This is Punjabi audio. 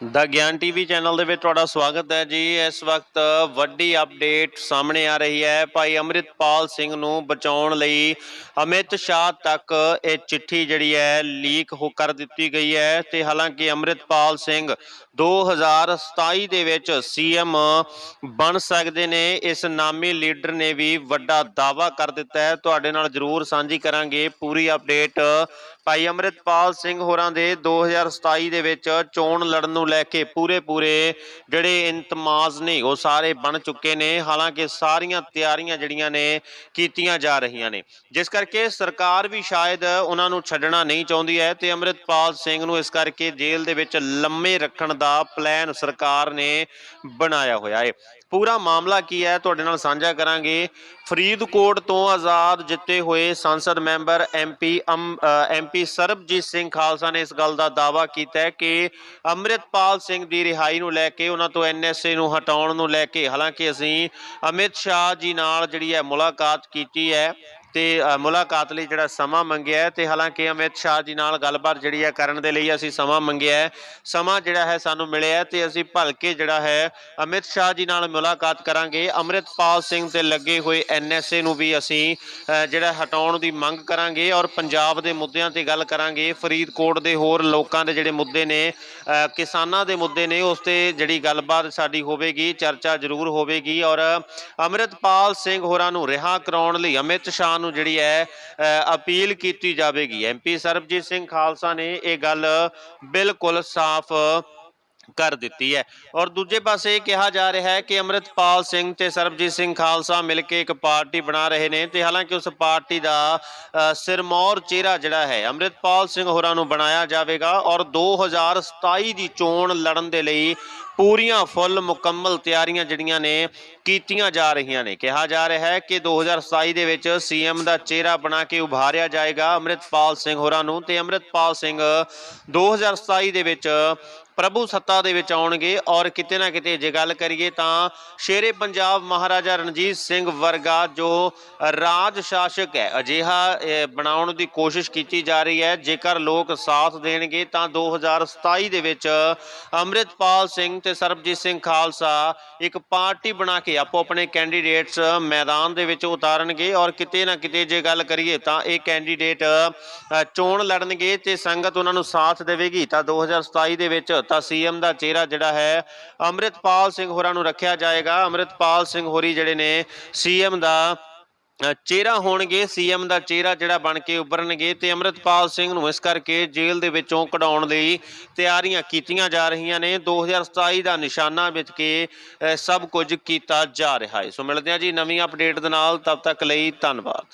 ਦਾ ਗਿਆਨ ਟੀਵੀ ਚੈਨਲ ਦੇ ਵਿੱਚ ਤੁਹਾਡਾ ਸਵਾਗਤ ਹੈ ਜੀ। ਇਸ ਵਕਤ ਵੱਡੀ ਅਪਡੇਟ ਸਾਹਮਣੇ ਆ ਰਹੀ ਹੈ। ਭਾਈ ਅਮਰਿਤਪਾਲ ਸਿੰਘ ਨੂੰ ਬਚਾਉਣ ਲਈ ਅਮਿਤ ਸ਼ਾਹ ਤੱਕ ਇਹ ਚਿੱਠੀ ਜਿਹੜੀ ਹੈ, ਲੀਕ ਹੋ ਕਰ ਦਿੱਤੀ ਗਈ ਹੈ ਤੇ ਹਾਲਾਂਕਿ ਅਮਰਿਤਪਾਲ ਸਿੰਘ 2027 ਦੇ ਵਿੱਚ ਸੀਐਮ ਬਣ ਸਕਦੇ ਨੇ। ਇਸ ਨਾਮੀ ਲੀਡਰ ਨੇ ਵੀ ਵੱਡਾ ਦਾਅਵਾ ਕਰ ਦਿੱਤਾ ਹੈ। ਤੁਹਾਡੇ ਨਾਲ ਜ਼ਰੂਰ ਸਾਂਝੀ ਕਰਾਂਗੇ ਪੂਰੀ ਅਪਡੇਟ। ਭਾਈ ਅਮਰਿਤਪਾਲ ਸਿੰਘ ਹੋਰਾਂ ਦੇ 2027 ਦੇ ਵਿੱਚ ਚੋਣ ਲੜਨ ਨੂੰ ਲੈ ਕੇ ਪੂਰੇ ਪੂਰੇ ਜਿਹੜੇ ਇੰਤਮਾਜ਼ ਨੇ, ਉਹ ਸਾਰੇ ਬਣ ਚੁੱਕੇ ਨੇ। ਹਾਲਾਂਕਿ ਸਾਰੀਆਂ ਤਿਆਰੀਆਂ ਜਿਹੜੀਆਂ ਨੇ, ਕੀਤੀਆਂ ਜਾ ਰਹੀਆਂ ਨੇ। ਜਿਸ ਕਰਕੇ ਸਰਕਾਰ ਵੀ ਸ਼ਾਇਦ ਉਹਨਾਂ ਨੂੰ ਛੱਡਣਾ ਨਹੀਂ ਚਾਹੁੰਦੀ ਹੈ ਤੇ ਅਮਰਿਤਪਾਲ ਸਿੰਘ ਨੂੰ ਇਸ ਕਰਕੇ ਜੇਲ੍ਹ ਦੇ ਵਿੱਚ ਲੰਮੇ ਰੱਖਣ ਦਾ ਪਲਾਨ ਸਰਕਾਰ ਨੇ ਬਣਾਇਆ ਹੋਇਆ ਹੈ। ਪੂਰਾ ਮਾਮਲਾ ਕੀ ਹੈ, ਤੁਹਾਡੇ ਨਾਲ ਸਾਂਝਾ ਕਰਾਂਗੇ। ਫਰੀਦਕੋਟ ਤੋਂ ਆਜ਼ਾਦ ਜਿੱਤੇ ਹੋਏ ਸੰਸਦ member MP MP Sarabjit Singh Khalsa ਨੇ ਇਸ ਗੱਲ ਦਾ ਦਾਅਵਾ ਕੀਤਾ ਹੈ ਕਿ ਅੰਮ੍ਰਿਤਪਾਲ ਸਿੰਘ ਦੀ ਰਿਹਾਈ ਨੂੰ ਲੈ ਕੇ ਉਹਨਾਂ ਤੋਂ ਐਨਐਸਏ ਨੂੰ ਹਟਾਉਣ ਨੂੰ ਲੈ ਕੇ, ਹਾਲਾਂਕਿ ਅਸੀਂ ਅਮਿਤ ਸ਼ਾਹ ਜੀ ਨਾਲ ਜਿਹੜੀ ਹੈ ਮੁਲਾਕਾਤ ਕੀਤੀ ਹੈ ਤੇ ਮੁਲਾਕਾਤ ਲਈ ਜਿਹੜਾ ਸਮਾਂ ਮੰਗਿਆ ਹੈ ਤੇ ਹਾਲਾਂਕਿ ਅਮਿਤ ਸ਼ਾਹ ਜੀ ਨਾਲ ਗੱਲਬਾਤ ਜਿਹੜੀ ਹੈ ਕਰਨ ਦੇ ਲਈ ਅਸੀਂ ਸਮਾਂ ਮੰਗਿਆ ਹੈ। ਸਮਾਂ ਜਿਹੜਾ ਹੈ ਸਾਨੂੰ ਮਿਲਿਆ ਹੈ ਤੇ ਅਸੀਂ ਭਲਕੇ ਜਿਹੜਾ ਹੈ ਅਮਿਤ ਸ਼ਾਹ ਜੀ ਨਾਲ ਮੁਲਾਕਾਤ ਕਰਾਂਗੇ। ਅਮਰਿਤਪਾਲ ਸਿੰਘ ਤੇ ਲੱਗੇ ਹੋਏ ਐਨਐਸਏ ਨੂੰ ਵੀ ਅਸੀਂ ਜਿਹੜਾ ਹਟਾਉਣ ਦੀ ਮੰਗ ਕਰਾਂਗੇ ਔਰ ਪੰਜਾਬ ਦੇ ਮੁੱਦਿਆਂ ਤੇ ਗੱਲ ਕਰਾਂਗੇ। ਫਰੀਦਕੋਟ ਦੇ ਹੋਰ ਲੋਕਾਂ ਦੇ ਜਿਹੜੇ ਮੁੱਦੇ ਨੇ ਕਿਸਾਨਾਂ ਦੇ ਮੁੱਦੇ ਨੇ, ਉਸ ਤੇ ਜਿਹੜੀ ਗੱਲਬਾਤ ਸਾਡੀ ਹੋਵੇਗੀ, ਚਰਚਾ ਜ਼ਰੂਰ ਹੋਵੇਗੀ ਔਰ ਅਮਰਿਤਪਾਲ ਸਿੰਘ ਹੋਰਾਂ ਨੂੰ ਰਿਹਾ ਕਰਾਉਣ ਲਈ ਅਮਿਤ ਸ਼ਾਹ ਨੂੰ ਜਿਹੜੀ ਹੈ ਅਪੀਲ ਕੀਤੀ ਜਾਵੇਗੀ। ਐਮਪੀ ਸਰਬਜੀਤ ਸਿੰਘ ਖਾਲਸਾ ਨੇ ਇਹ ਗੱਲ ਬਿਲਕੁਲ ਸਾਫ਼ ਕਰ ਦਿੱਤੀ ਹੈ। ਔਰ ਦੂਜੇ ਪਾਸੇ ਇਹ ਕਿਹਾ ਜਾ ਰਿਹਾ ਹੈ ਕਿ ਅਮਰਿਤਪਾਲ ਸਿੰਘ ਤੇ ਸਰਬਜੀਤ ਸਿੰਘ ਖਾਲਸਾ ਮਿਲ ਕੇ ਇੱਕ ਪਾਰਟੀ ਬਣਾ ਰਹੇ ਨੇ ਤੇ ਹਾਲਾਂਕਿ ਉਸ ਪਾਰਟੀ ਦਾ ਅ, ਸਿਰਮੌਰ ਚਿਹਰਾ ਜਿਹੜਾ ਹੈ ਅਮਰਿਤਪਾਲ ਸਿੰਘ ਹੋਰਾਂ ਨੂੰ ਬਣਾਇਆ ਜਾਵੇਗਾ। ਔਰ 2027 ਦੀ ਚੋਣ ਲੜਨ ਦੇ ਲਈ ਪੂਰੀਆਂ ਫੁੱਲ ਮੁਕੰਮਲ ਤਿਆਰੀਆਂ ਜਿਹੜੀਆਂ ਨੇ ਕੀਤੀਆਂ ਜਾ ਰਹੀਆਂ ਨੇ। ਕਿਹਾ ਜਾ ਰਿਹਾ ਹੈ ਕਿ 2027 ਦੇ ਵਿੱਚ ਸੀਐਮ ਦਾ ਚਿਹਰਾ ਬਣਾ ਕੇ ਉਭਾਰਿਆ ਜਾਏਗਾ ਅਮਰਿਤਪਾਲ ਸਿੰਘ ਹੋਰਾਂ ਨੂੰ ਤੇ ਅਮਰਿਤਪਾਲ ਸਿੰਘ 2027 ਦੇ ਵਿੱਚ ਪ੍ਰਭੂ ਸੱਤਾ ਦੇ ਵਿੱਚ ਆਉਣਗੇ ਔਰ ਕਿਤੇ ਨਾ ਕਿਤੇ ਜੇ ਗੱਲ ਕਰੀਏ ਤਾਂ ਸ਼ੇਰੇ ਪੰਜਾਬ ਮਹਾਰਾਜਾ ਰਣਜੀਤ ਸਿੰਘ ਵਰਗਾ ਜੋ ਰਾਜ ਸ਼ਾਸਕ ਹੈ, ਅਜਿਹਾ ਬਣਾਉਣ ਦੀ ਕੋਸ਼ਿਸ਼ ਕੀਤੀ ਜਾ ਰਹੀ ਹੈ। ਜੇਕਰ ਲੋਕ ਸਾਥ ਦੇਣਗੇ ਤਾਂ 2027 ਦੇ ਵਿੱਚ ਅੰਮ੍ਰਿਤਪਾਲ ਸਿੰਘ ਤੇ ਸਰਬਜੀਤ ਸਿੰਘ ਖਾਲਸਾ ਇੱਕ ਪਾਰਟੀ ਬਣਾ ਕੇ ਆਪੋ ਆਪਣੇ ਕੈਂਡੀਡੇਟਸ ਮੈਦਾਨ ਦੇ ਵਿੱਚ ਉਤਾਰਨਗੇ ਔਰ ਕਿਤੇ ਨਾ ਕਿਤੇ ਜੇ ਗੱਲ ਕਰੀਏ ਤਾਂ ਇਹ ਕੈਂਡੀਡੇਟ ਚੋਣ ਲੜਨਗੇ ਤੇ ਸੰਗਤ ਉਹਨਾਂ ਨੂੰ ਸਾਥ ਦੇਵੇਗੀ। ਤਾਂ 2027 ਦੇ ਵਿੱਚ ਤਾਂ ਸੀਐਮ ਦਾ ਚਿਹਰਾ ਜਿਹੜਾ ਹੈ ਅੰਮ੍ਰਿਤਪਾਲ ਸਿੰਘ ਹੋਰਾਂ ਨੂੰ ਰੱਖਿਆ ਜਾਏਗਾ। ਅੰਮ੍ਰਿਤਪਾਲ ਸਿੰਘ ਹੋਰੀ ਜਿਹੜੇ ਨੇ ਸੀਐਮ ਦਾ ਚਿਹਰਾ ਹੋਣਗੇ। ਸੀਐਮ ਦਾ ਚਿਹਰਾ ਜਿਹੜਾ ਬਣ ਕੇ ਉੱਭਰਨਗੇ ਤੇ ਅਮਰਿਤਪਾਲ ਸਿੰਘ ਨੂੰ ਇਸ ਕਰਕੇ ਜੇਲ੍ਹ ਦੇ ਵਿੱਚੋਂ ਕਢਾਉਣ ਲਈ ਤਿਆਰੀਆਂ ਕੀਤੀਆਂ ਜਾ ਰਹੀਆਂ ਨੇ। 2027 ਦਾ ਨਿਸ਼ਾਨਾ ਵਿੱਚ ਕੇ ਸਭ ਕੁਝ ਕੀਤਾ ਜਾ ਰਿਹਾ ਹੈ। ਸੋ ਮਿਲਦੇ ਹਾਂ ਜੀ ਨਵੀਂ ਅਪਡੇਟ ਦੇ ਨਾਲ। ਤਬ ਤੱਕ ਲਈ ਧੰਨਵਾਦ।